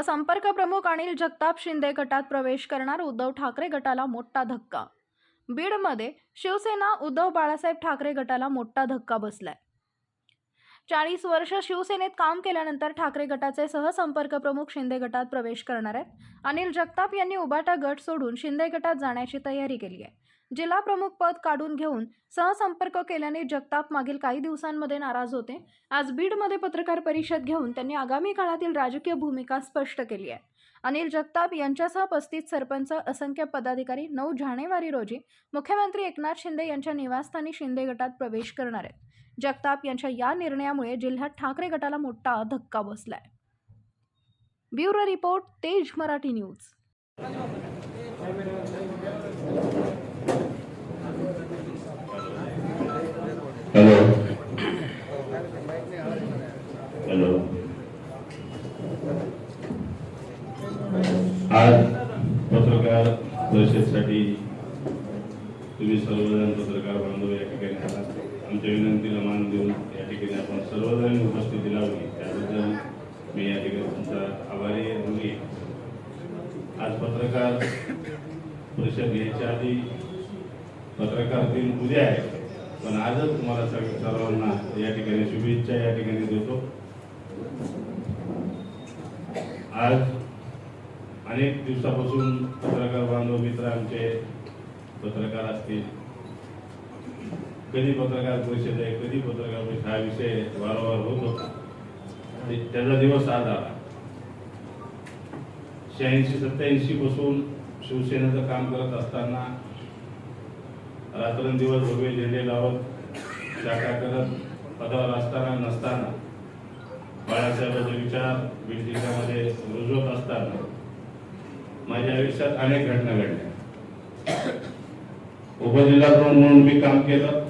संपर्क प्रमुख अनिल जगताप शिंदे गटात प्रवेश करणार उद्धव ठाकरे गटाला मोठा धक्का. बीडमध्ये शिवसेना उद्धव बाळासाहेब ठाकरे गटाला मोठा धक्का बसलाय. चाळीस वर्ष शिवसेनेत काम केल्यानंतर ठाकरे गटाचे सहसंपर्क प्रमुख शिंदे गटात प्रवेश करणार आहेत. अनिल जगताप यांनी उबाटा गट सोडून शिंदे गटात जाण्याची तयारी केली आहे. जिल्हा प्रमुख पद काढून घेऊन सहसंपर्क केल्याने जगताप मागील काही दिवसांमध्ये नाराज होते. आज बीडमध्ये पत्रकार परिषद घेऊन त्यांनी आगामी काळातील राजकीय भूमिका स्पष्ट केली आहे. अनिल जगताप यांच्यासह पस्तीस सरपंच असंख्य पदाधिकारी नऊ जानेवारी रोजी मुख्यमंत्री एकनाथ शिंदे यांच्या निवासस्थानी शिंदे गटात प्रवेश करणार आहेत. जगताप यांच्या या निर्णयामुळे जिल्ह्यात ठाकरे गटाला मोठा धक्का बसलाय. ब्युरो रिपोर्ट तेज मराठी न्यूज. हॅलो. आज पत्रकार परिषदेसाठी तुम्ही सर्वजण पत्रकार बांधव या ठिकाणी आमच्या विनंतीला मान देऊन या ठिकाणी आपण सर्वजण उपस्थिती लावली. त्याबद्दल मी या ठिकाणी तुमचा आभारी आहे. आज पत्रकार परिषद घ्यायच्या आधी पत्रकार दिन उद्या आहे. पण आजच तुम्हाला सर्वांना या ठिकाणी शुभेच्छा या ठिकाणी देतो. आज अनेक दिवसापासून पत्रकार बांधव मित्र आमचे पत्रकार असतील. कधी पत्रकार परिषद आहे कधी पत्रकार परिषद हा विषय वारंवार होतो त्याचा दिवस आज आला. शहाऐंशी सत्याऐंशी पासून शिवसेनेचं काम करत असताना रात्रंदिवस उभे झेंडे लावत शाखा करत पदावर असताना नसताना बाळासाहेबांचे विचार बीड जिल्ह्यामध्ये रुजवत असताना माझ्या आयुष्यात अनेक घटना घडल्या. उपजिल्हा प्रमुख म्हणून मी काम केलं.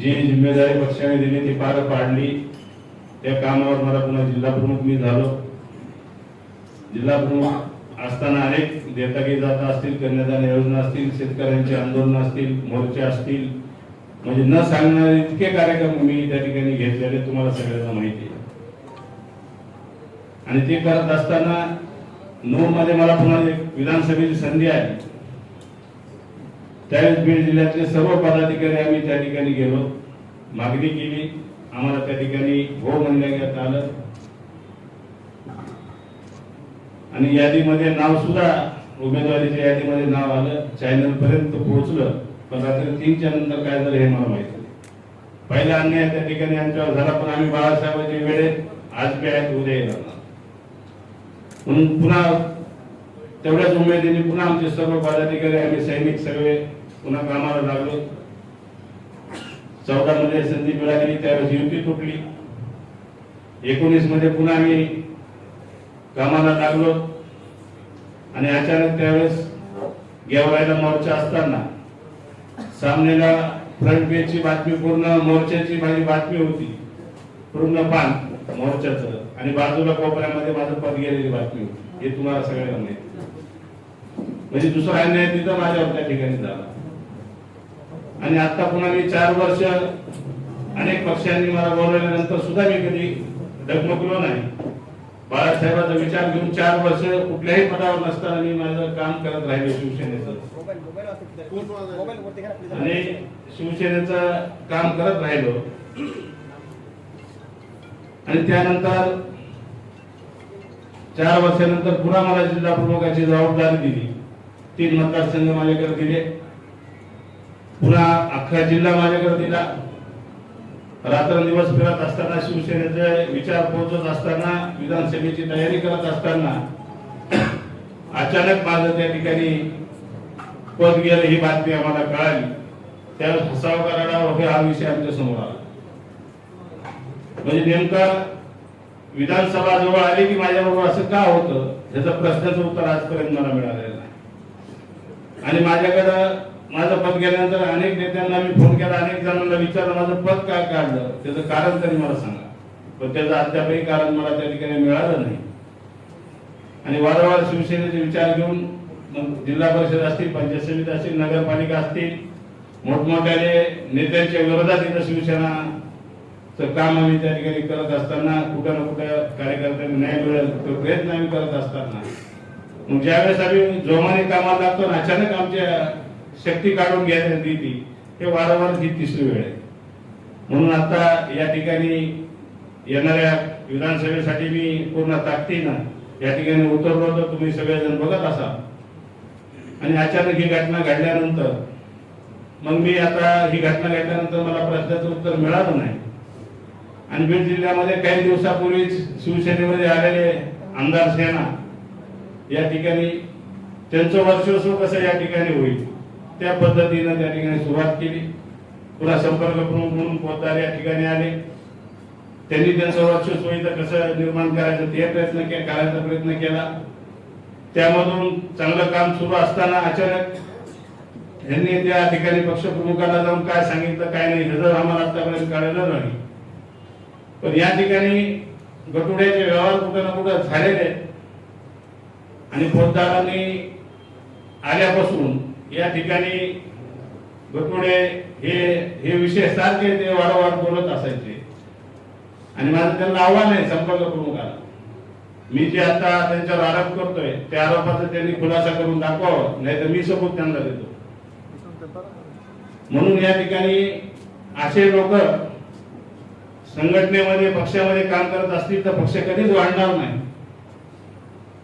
जी जिम्मेदारी पक्षाने दिली ती पार पाडली. त्या कामावर मला पुन्हा जिल्हा प्रमुख मी झालो. जिल्हा प्रमुख असताना अनेक देतागी जाता असतील कन्यादान योजना असतील शेतकऱ्यांचे आंदोलन असतील मोर्चे असतील. म्हणजे न सांगणारे इतके कार्यक्रम मी त्या ठिकाणी घेतलेले तुम्हाला सगळ्यांना माहिती आहे. आणि ते करत असताना नऊ मध्ये मला पुन्हा एक विधानसभेची संधी आली. त्यावेळेस बीड जिल्ह्यातले सर्व पदाधिकारी आम्ही त्या ठिकाणी गेलो. मागणी केली. आम्हाला त्या ठिकाणी हो म्हणण्यात आलं. आणि यादीमध्ये नाव सुद्धा उमेदवारीच्या यादीमध्ये नाव आलं चॅनल पर्यंत पोहोचलं पण रात्री तीनच्या नंतर काय झालं हे मला माहिती नाही. पहिला अन्याय त्या ठिकाणी आमच्यावर झाला पण आम्ही बाळासाहेबांच्या वेळेत आज बी आहेत उद्या येणार म्हणून पुन्हा तेवढ्याच उमेदीने पुन्हा आमचे सर्व पदाधिकारी आम्ही सैनिक सगळे पुन्हा कामाला लागलो. चौदा मध्ये संधी मिळाली त्यावेळेस युती तुटली. एकोणीसमध्ये पुन्हा आम्ही कामाला लागलो. आणि अचानक त्यावेळेस गेवरायला मोर्चा असताना सामनेला फ्रंट पेजची बातमी पूर्ण मोर्चाची माझी बातमी होती. पूर्ण पान मोर्चाचं. आणि बाजूला कोपऱ्यामध्ये माझं पद गेलेली बातमी होती. हे तुम्हाला सगळ्यांना माहिती. म्हणजे दुसरा अन्याय तिथं माझ्यावर त्या ठिकाणी झाला. आणि आता पुन्हा मी चार वर्ष अनेक पक्षांनी मला बोलवल्यानंतर सुद्धा मी कधी डगमगलो नाही. बाळासाहेबांचा विचार घेऊन चार वर्ष कुठल्याही पदावर नसताना मी माझं काम करत राहिलो शिवसेनेचं. आणि शिवसेनेचं काम करत राहिलो. आणि त्यानंतर चार वर्षानंतर पुन्हा मला जिल्हा प्रमुखाची जबाबदारी दिली. तीन मतदारसंघ माझ्याकडे दिले. पुन्हा अख्खा जिल्हा माझ्याकडे दिला. रात्रंदिवस फिरत असताना शिवसेनेचे विचार पोहोचत असताना विधानसभेची तयारी करत असताना अचानक माझं त्या ठिकाणी पद गेलं ही बातमी आम्हाला कळाली. त्यावेळेस हसाव कराडावर हा विषय आमच्यासमोर आला. म्हणजे नेमका विधानसभा जवळ आली की माझ्याबरोबर असं का होतं? ह्याचा प्रश्नाचं उत्तर आजपर्यंत मला मिळालेलं नाही. आणि माझ्याकडं माझं पद गेल्यानंतर अनेक नेत्यांना मी फोन केला अनेक जणांना विचारलं माझं पद काय काढलं? त्याचं कारण तरी मला सांगा. पण त्याचं अद्यापही कारण मला त्या ठिकाणी मिळालं नाही. आणि वारंवार शिवसेनेचे विचार घेऊन मग जिल्हा परिषद असतील पंचायत समिती असतील नगरपालिका असतील मोठमोठ्याने नेत्यांच्या विरोधात इथं शिवसेना काम आम्ही त्या ठिकाणी करत असताना कुठं ना कुठं कार्यकर्त्यांना न्याय मिळेल तो प्रयत्न आम्ही करत असताना. मग ज्यावेळेस आम्ही जोमाने कामाला लागतो आणि अचानक आमच्या शक्ती काढून घ्यायला ती. हे वारंवार ही तिसरी वेळ आहे. म्हणून आता या ठिकाणी येणाऱ्या विधानसभेसाठी मी पूर्ण ताकदीनं या ठिकाणी उतरलो. तर तुम्ही सगळेजण बघत असाल. आणि अचानक ही घटना घडल्यानंतर मग मी आता ही घटना घडल्यानंतर मला प्रश्नाचं उत्तर मिळालं नाही. आणि बीड जिल्ह्यामध्ये काही दिवसापूर्वीच शिवसेनेमध्ये आलेले आमदार सेना या ठिकाणी त्यांचं वर्चस्व कसं या ठिकाणी होईल? त्या पद्धतीनं त्या ठिकाणी सुरुवात केली. पुन्हा संपर्क प्रमुख म्हणून पोतदार या ठिकाणी आले. त्यांनी त्यांचं वर्चस्व कसं निर्माण करायचं ते प्रयत्न के- करायचा प्रयत्न केला. त्यामधून चांगलं काम सुरू असताना अचानक यांनी त्या ठिकाणी पक्षप्रमुखाला जाऊन काय सांगितलं काय नाही हे जर आम्हाला आतापर्यंत कळलं नाही. पण या ठिकाणी गटुड्याचे व्यवहार कुठं ना कुठं झालेले आणि पोतदारांनी आल्यापासून या ठिकाणी गटुडे हे हे विषय सारखे ते वारंवार बोलत असायचे. आणि माझं त्यांना आव्हान आहे संपर्क प्रमुखाला मी जे आता त्यांच्यावर आरोप करतोय त्या आरोपाचा त्यांनी खुलासा करून दाखवावं नाही तर मी सबूत त्यांना देतो. म्हणून या ठिकाणी असे लोक संघटनेमध्ये पक्षामध्ये काम करत असतील तर पक्ष कधीच वाढणार नाही.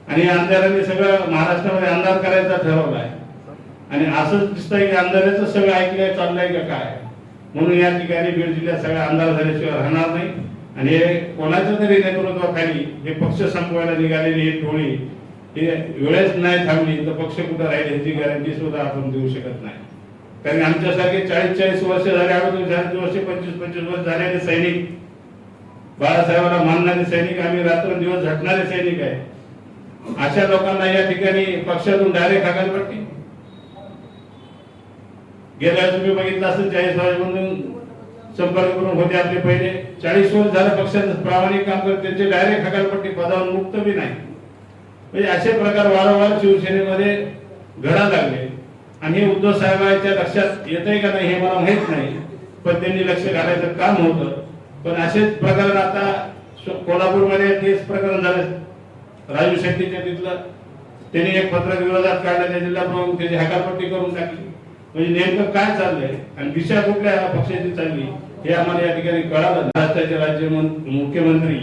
आणि आमदारांनी सगळं महाराष्ट्रामध्ये अंदाज करायचा ठरवला आहे. आणि असंच दिसतंय की अंधाराचं सगळं ऐकलंय चाललंय का काय? म्हणून या ठिकाणी बीड जिल्ह्यात सगळ्या अंधार झाल्याशिवाय राहणार नाही. आणि हे कोणाच्या तरी नेतृत्वाखाली हे पक्ष संपवायला निघालेली ही टोळी हे वेळेस नाही थांबली तर पक्ष कुठं राहील ह्याची गॅरंटी सुद्धा आपण देऊ शकत नाही. कारण आमच्यासारखे चाळीस चाळीस वर्ष झाले अडोतीस चाळीस वर्ष पंचवीस पंचवीस वर्ष झालेले सैनिक. बाळासाहेबांना मानणारे सैनिक आम्ही रात्रंदिवस झटणारे सैनिक आहे. अशा लोकांना या ठिकाणी पक्षातून डायरेक्ट हाकालपट्टी? गेल्या तुम्ही बघितलं असेल चाळीस वाजेमधून संपर्क करून होते आपले पहिले. चाळीस वर्ष झालं पक्षाचं प्रामाणिक काम करत त्यांचे डायरेक्ट हकालपट्टी पदावर मुक्त बी नाही. म्हणजे असे प्रकार वारंवार शिवसेनेमध्ये घडा लागले. आणि हे उद्धव साहेबांच्या लक्षात येत आहे का नाही हे मला माहीत नाही पण त्यांनी लक्ष घालायचं काम होतं. पण असेच प्रकरण आता कोल्हापूरमध्ये तेच प्रकरण झालं. राजू शेट्टीच्या तिथलं त्यांनी एक पत्रक विरोधात काढलं त्या जिल्हा प्रमुख त्याची हकालपट्टी करून टाकली. म्हणजे नेमकं काय चाललंय? आणि दिशा कुठल्या पक्षाची चालली हे आम्हाला या ठिकाणी कळालं. महाराष्ट्राचे राज्य मुख्यमंत्री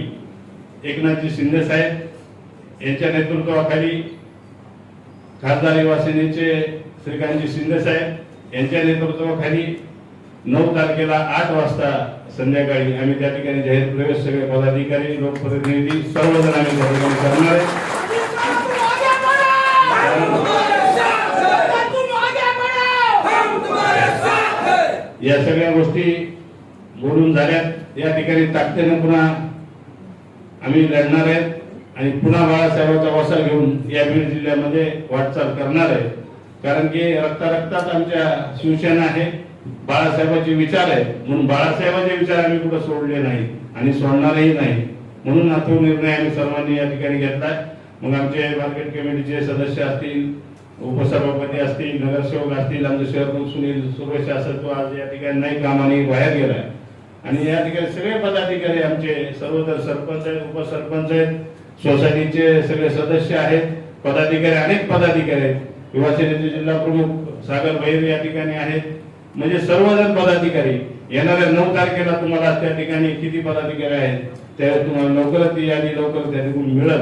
एकनाथजी शिंदे साहेब यांच्या नेतृत्वाखाली खासदार युवा सेनेचे श्रीकांतजी शिंदे साहेब यांच्या नेतृत्वाखाली नऊ तारखेला आठ वाजता संध्याकाळी आम्ही त्या ठिकाणी जाहीर प्रवेश सगळे पदाधिकारी लोकप्रतिनिधी सर्वजण आम्ही करणार आहे. या सगळ्या गोष्टी बोलून झाल्यात. या ठिकाणी ताकदीनं पुन्हा आम्ही लढणार आहेत आणि पुन्हा बाळासाहेबांचा वसा घेऊन या बीड जिल्ह्यामध्ये वाटचाल करणार आहे. कारण की रक्ता रक्तात आमच्या शिवसेना आहे बाळासाहेबांचे विचार आहेत म्हणून बाळासाहेबांचे विचार आम्ही कुठं सोडले नाही आणि सोडणारही नाही. म्हणून हा तो निर्णय आम्ही सर्वांनी या ठिकाणी घेतलाय. मग आमचे मार्केट कमिटीचे सदस्य असतील उपसभापती असतील नगरसेवक असतील आमचे शहर सुनील सुरेश असेल तो आज या ठिकाणी नाही कामाने बाहेर गेलाय. आणि या ठिकाणी सगळे पदाधिकारी आमचे सर्वतर सरपंच आहेत उपसरपंच आहेत सोसायटीचे सगळे सदस्य आहेत पदाधिकारी अनेक पदाधिकारी आहेत. युवा सेनेचे जिल्हा प्रमुख सागर भैर या ठिकाणी आहेत. म्हणजे सर्वजण पदाधिकारी. येणाऱ्या नऊ तारखेला तुम्हाला त्या ठिकाणी किती पदाधिकारी आहेत त्या तुम्हाला लवकरच यादी लवकर त्या ठिकाणी मिळेल.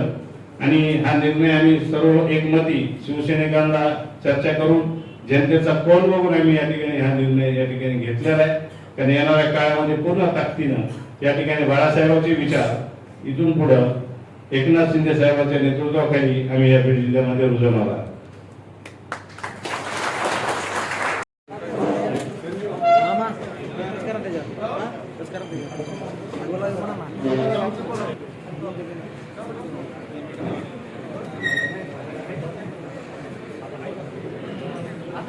आणि हा निर्णय आम्ही सर्व एकमती शिवसैनिकांना चर्चा करून जनतेचा कौल बघून आम्ही या ठिकाणी हा निर्णय या ठिकाणी घेतलेला आहे? कारण येणाऱ्या काळामध्ये पूर्ण ताकदीनं या ठिकाणी बाळासाहेबांचे विचार इथून पुढं एकनाथ शिंदे साहेबांच्या नेतृत्वाखाली आम्ही या बीड जिल्ह्यामध्ये रुजवणार आहोत.